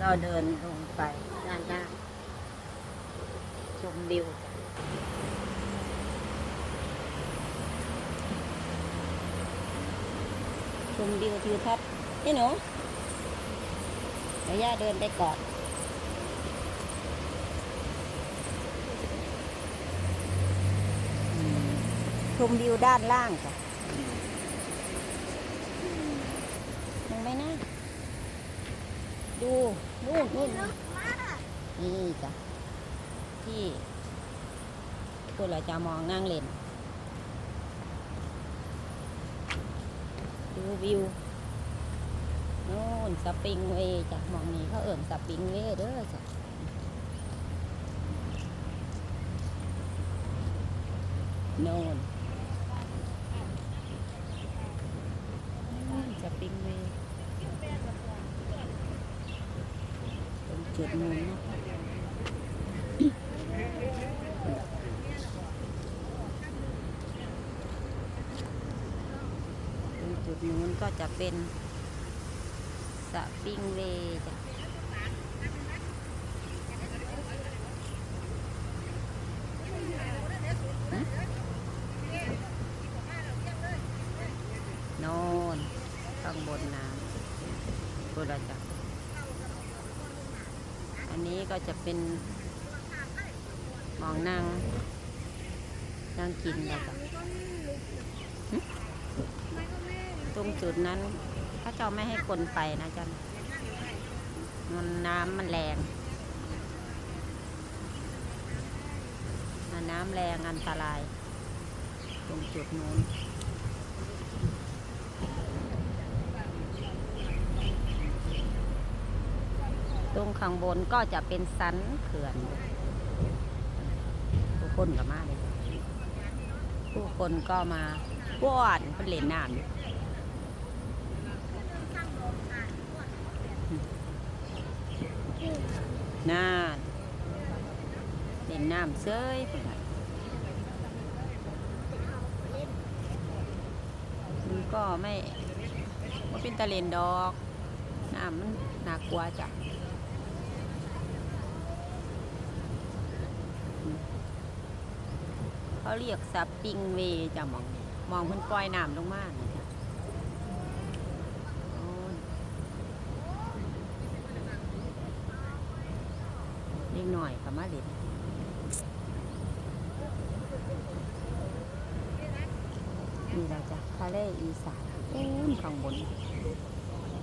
เราเดินลงไปด้านล่างชมวิวชมวิวทิวทัศน์นี่หนูเดี๋ยวย่าเดินไปก่อนชมวิวด้านล่างจ้ะมองไปนะ ดู นู่นนู่นนี่จ้ะที่พวกเราจะมองนั่งเล่นดูวิวนู่นสปริงเวย์จ้ะมองนี้เขาเอิ่มสปริงเวย์เด้อจ้ะโน่นนู่นสปริงเวย์ ดนู้นเนาะจุดนู้นก็จะเป็นสะปริงเวจ้ะน่นข้างบนน้ำบุรจักอันนี้ก็ จะเป็นหมองนั่งนั่งกินนะจ๊ะตรงจุดนั้นพระเจ้าไม่ให้คนไปนะจ๊ะมันน้ำมันแรงน้ำแรงอันตราย ตรงจุดนู้น ตรงข้างบนก็จะเป็นสันเขื่อน ผู้คนก็มาเลยผู้คนก็มาป้อนเป็นเล่นน้ำอยู่น่าเล่นน้ำเซ้ยพุ่นน่ะมันก็ไม่ว่าเป็นตะเลนดอกน้ำมันน่ากลัวจ้ะ เขาเรียกสปริงเวย์จ้ะมองมองเพิ่นปล่อยน้ำลงมาเล็กหน่อยก็มาเล่นนี่แหละจ้ะทะเลอีสานอู้นข้างบน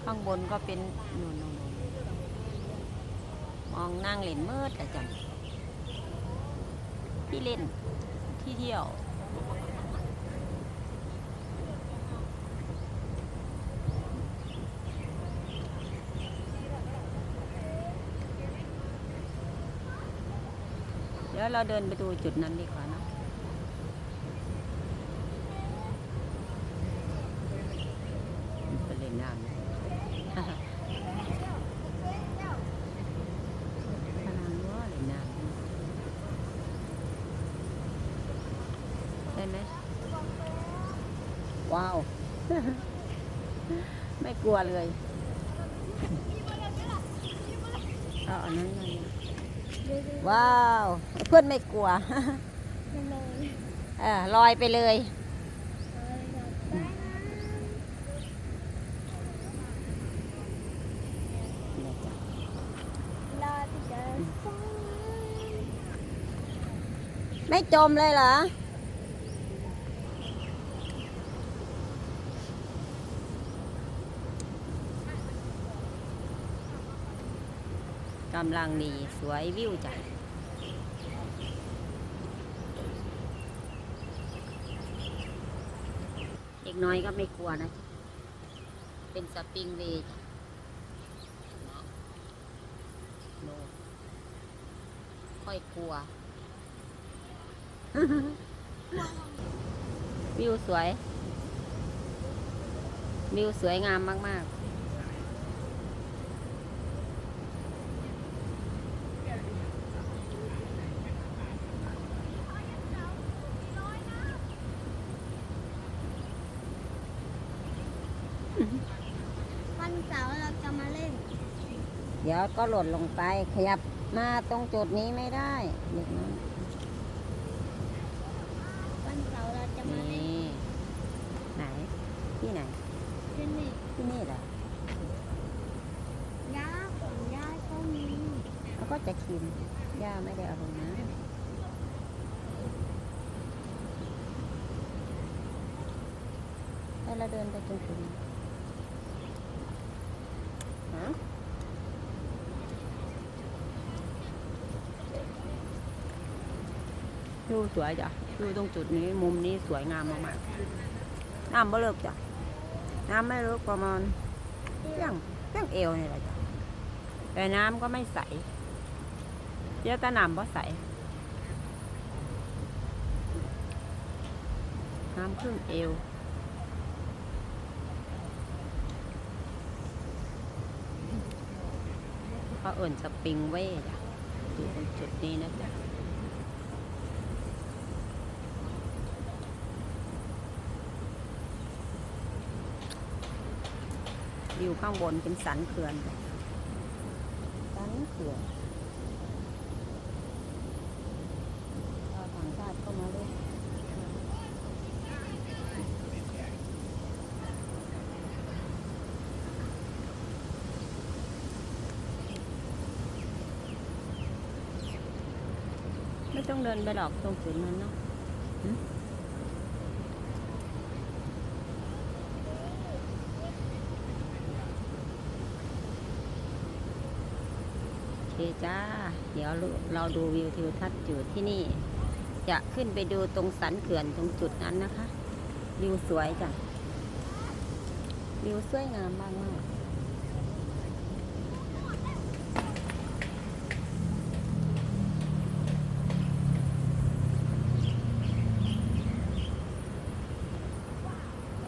ข้างบนก็เป็นนู่นๆๆมองนั่งเล่นเมิดอะจ้ะที่เล่น ที่เที่ยว เดี๋ยวเราเดินไปดูจุดนั้นดีกว่านะไปเล่นน้ำเลยพลังว่าเล่นน้ำได้ไหม ว้าว ไม่กลัวเลยเอาอันนั้นมาว้าว เพื่อนไม่กลัวเออลอยไปเลยไม่จมเลยเหรอ กำลังดีสวยวิวจ้ะเด็กน้อยก็ไม่กลัวนะ เป็นสปริงเวย์โนค่อยกลัว วิวสวย วิวสวยงามมาก ๆ วัน เสาร์เราจะมาเล่นเดี๋ยวก็หล่นลงไป ขยับมาตรงจุดนี้ไม่ได้เด็กน้อยวันเสาร์เราจะมาเล่นนี่ไหน ที่ไหนเทนนิสที่นี่เหรอ ย่าของย่าก็มีเขาก็จะคิมย่าไม่ได้เอาลงนะแล้วเราเดินไปตรงจุดนี้ฮะ ดูสวยจ้ะดูตรงจุดนี้มุมนี้สวยงามมากๆน้ำไม่เลิกจ้ะน้ำไม่ลึกประมาณเพียงเพียงเอวนี่แหละจ้ะแต่น้ำก็ไม่ใสเยอะแต่น้ำก็ใสน้ำครึ่งเอวเขาเอิ่นสปริงเว่จ้ะอยู่ตรงจุดนี้นะจ๊ะ วิวข้างบนเป็นสันเขื่อนจ้ะสันเขื่อนชาวต่างชาติเข้ามาด้วยไม่ต้องเดินไปหรอกตรงจุดนั้นเนาะหึโอเค จ้า เดี๋ยวเราดูวิวทิวทัศน์อยู่ที่นี่ จะขึ้นไปดูตรงสันเขื่อนตรงจุดนั้นนะคะ วิวสวยจ้ะ วิวสวยงามมากมาก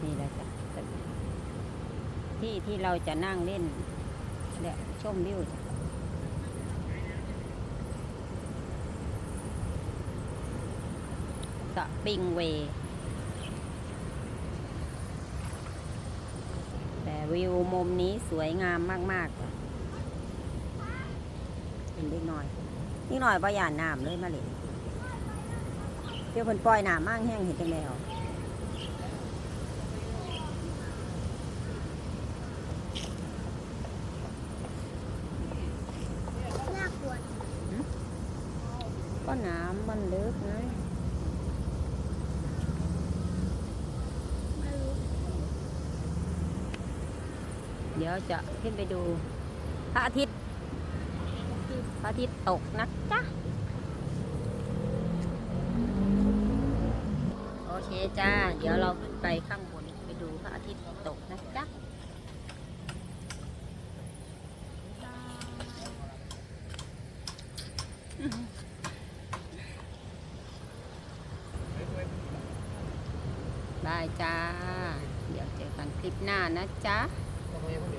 นี่แหละจ้ะที่ที่เราจะนั่งเล่นและชมวิวจ้ะ สปริงเวย์แต่วิวมุมนี้สวยงามมากๆจ้ะเห็นได้หน่อยนี่หน่อยประหยานน้ำเลยมาเลยเดี๋ยวคนปล่อยน้ำมั่งแห้งเห็นจังแล้วน่ากลัวก็น้ำมันลึกนะ ไม่รู้ เดี๋ยวจะขึ้นไปดูพระอาทิตย์พระอาทิตย์ตกนะจ๊ะโอเคจ้า เดี๋ยวเราขึ้นไปข้างบนไปดูพระอาทิตย์ตกนะจ๊ะบายจ้า เดี๋ยวเจอกันคลิปหน้านะจ๊ะ muy aburrido.